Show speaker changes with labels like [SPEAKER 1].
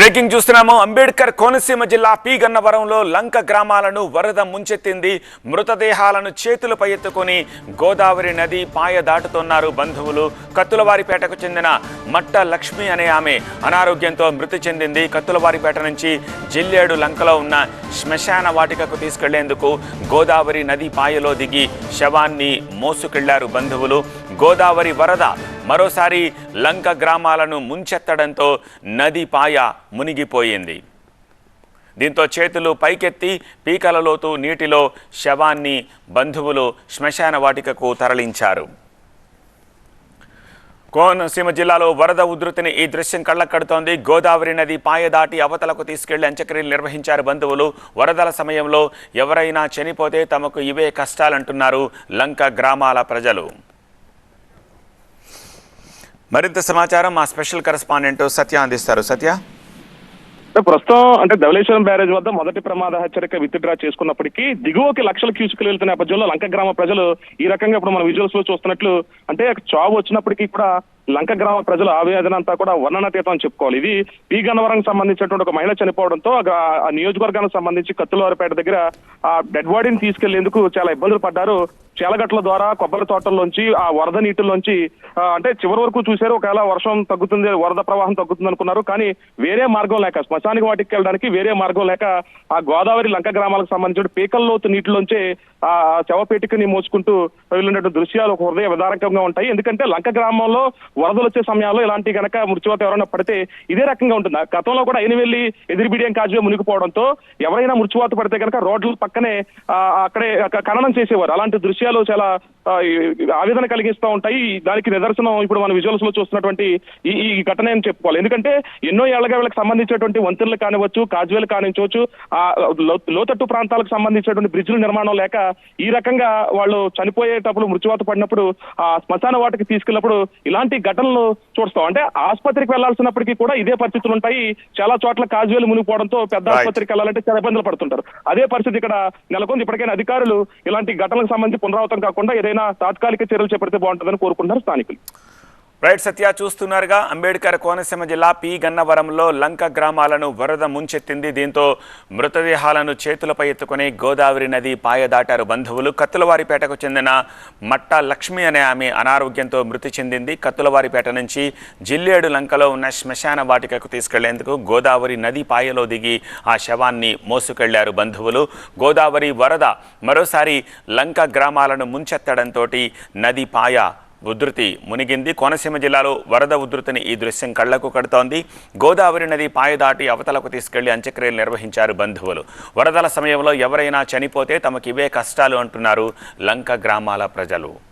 [SPEAKER 1] Breaking చూస్తున్నాము. అంబేద్కర్ కోనసీమ జిల్లా P గన్నవరంలో లంక గ్రామాలను వరద ముంచెత్తింది. మృతదేహాలను చేతులపై ఎత్తుకొని గోదావరి నది పాయ దాటుతున్నారు బంధువులు. కత్తులవారిపేటకు చెందిన మట్ట లక్ష్మి అనే ఆమె అనారోగ్యంతో మృతి చెందింది. కత్తులవారిపేట నుంచి జిల్లేడు లంకలో ఉన్న శ్మశాన వాటికకు తీసుకెళ్ళేందుకు గోదావరి నది పాయలో దిగి శవాన్ని మోసుకెళ్ళారు బంధువులు. గోదావరి వరద మరోసారి లంక గ్రామాలను ముంచెత్తడంతో నది పాయ మునిగిపోయింది. దీంతో చేతులు పైకెత్తి పీకల లోతు నీటిలో శవాన్ని బంధువులు శ్మశాన వాటికకు తరలించారు. కోనసీమ జిల్లాలో వరద ఉధృతిని ఈ దృశ్యం కళ్ళకడుతోంది గోదావరి నది పాయ దాటి అవతలకు తీసుకెళ్ళి అంత్యక్రియలు నిర్వహించారు బంధువులు. వరదల సమయంలో ఎవరైనా చనిపోతే తమకు ఇవే కష్టాలంటున్నారు లంక గ్రామాల ప్రజలు. మరింత సమాచారం మా స్పెషల్ కరెస్పాండెంట్ సత్య అందిస్తారు. సత్య?
[SPEAKER 2] ప్రస్తుతం అంటే ధవలేశ్వరం బ్యారేజ్ వద్ద మొదటి ప్రమాద హెచ్చరిక విత్డ్రా చేసుకున్నప్పటికీ దిగువకి లక్షల క్యూసుకులు వెళ్తున్న నేపథ్యంలో లంక గ్రామ ప్రజలు ఈ రకంగా ఇప్పుడు మనం విజువల్స్లో చూస్తున్నట్లు అంటే చావు వచ్చినప్పటికీ కూడా లంక గ్రామ ప్రజల ఆవేదన అంతా కూడా వర్ణనాతీతం అని చెప్పుకోవాలి. ఇది పి గన్నవరంకి సంబంధించినటువంటి ఒక మహిళ చనిపోవడంతో ఆ నియోజకవర్గానికి సంబంధించి కత్తులవారిపేట దగ్గర ఆ డెడ్ బాడీని తీసుకెళ్ళేందుకు చాలా ఇబ్బందులు పడ్డారు. చేలగట్ల ద్వారా కొబ్బరి తోటల్లోంచి ఆ వరద నీటిలోంచి అంటే చివరి వరకు చూశారు. ఒకవేళ వర్షం తగ్గుతుంది వరద ప్రవాహం తగ్గుతుంది అనుకున్నారు. కానీ వేరే మార్గం లేక శ్మశానికి వాటికి వెళ్ళడానికి వేరే మార్గం లేక ఆ గోదావరి లంక గ్రామాలకు సంబంధించిన పీకల్లోతు నీటిలోంచి ఆ శవపేటికని మోసుకుంటూ వెళ్ళినటువంటి దృశ్యాలు ఒక హృదయ విదారకంగా ఉంటాయి. ఎందుకంటే లంక గ్రామంలో వరదలు వచ్చే సమయాల్లో ఇలాంటి గనక మృత్యువాత ఎవరైనా పడితే ఇదే రకంగా ఉంటుంది? గతంలో కూడా ఎనివెల్లి ఎదిరిబిడియం కాజువే మునిగిపోవడంతో ఎవరైనా మృత్యువాత పడితే కనుక రోడ్ల పక్కనే ఆ, అక్కడే ఖననం చేసేవారు. అలాంటి దృశ్యాలు చాలా ఆవేదన కలిగిస్తూ ఉంటాయి. దానికి నిదర్శనం ఇప్పుడు మన విజువల్స్లో చూస్తున్నటువంటి ఈ ఈ ఘటన అని చెప్పుకోవాలి. ఎందుకంటే ఎన్నో ఏళ్ళగా వీళ్ళకి సంబంధించినటువంటి వంతెనలు కానివచ్చు కాజువేలు కానించవచ్చు ఆ లోతట్టు ప్రాంతాలకు సంబంధించినటువంటి బ్రిడ్జ్ల నిర్మాణం లేక ఈ రకంగా వాళ్ళు చనిపోయేటప్పుడు మృత్యువాత పడినప్పుడు ఆ శ్మశాన వాటికి తీసుకెళ్ళినప్పుడు ఇలాంటి ఘటనలు చూస్తాం. అంటే ఆసుపత్రికి వెళ్ళాల్సినప్పటికీ కూడా ఇదే పరిస్థితులు ఉంటాయి. చాలా చోట్ల కాజువేలు మునిగిపోవడంతో పెద్ద. ఆసుపత్రికి వెళ్ళాలంటే చాలా ఇబ్బందులు పడుతుంటారు. అదే పరిస్థితి ఇక్కడ నెలకొంది. ఇప్పటికైనా అధికారులు ఇలాంటి ఘటనలకు సంబంధించి పునరావృతం కాకుండా ఏదైనా తాత్కాలిక చర్యలు చేపడితే బాగుంటుందని కోరుకుంటున్నారు స్థానికులు.
[SPEAKER 1] రైట్ సత్య చూస్తున్నారుగా అంబేద్కర్ కోనసీమ జిల్లా పి. గన్నవరంలో లంక గ్రామాలను వరద ముంచెత్తింది. దీంతో మృతదేహాలను చేతులపై ఎత్తుకుని గోదావరి నది పాయ దాటారు బంధువులు. కత్తులవారిపేటకు చెందిన మట్ట లక్ష్మి అనే ఆమె అనారోగ్యంతో మృతి చెందింది. కత్తులవారిపేట నుంచి జిల్లేడు లంకలో ఉన్న శ్మశాన వాటికకు తీసుకెళ్ళేందుకు గోదావరి నది పాయలో దిగి ఆ శవాన్ని మోసుకెళ్ళారు బంధువులు. గోదావరి వరద మరోసారి లంక గ్రామాలను ముంచెత్తడంతో నది పాయ ఉధృతి మునిగింది. కోనసీమ జిల్లాలో వరద ఉధృతిని ఈ దృశ్యం కళ్ళకు కడుతోంది. గోదావరి నది పాయ దాటి అవతలకు తీసుకెళ్ళి అంత్యక్రియలు నిర్వహించారు బంధువులు. వరదల సమయంలో ఎవరైనా చనిపోతే తమకివే కష్టాలు అంటున్నారు లంక గ్రామాల ప్రజలు.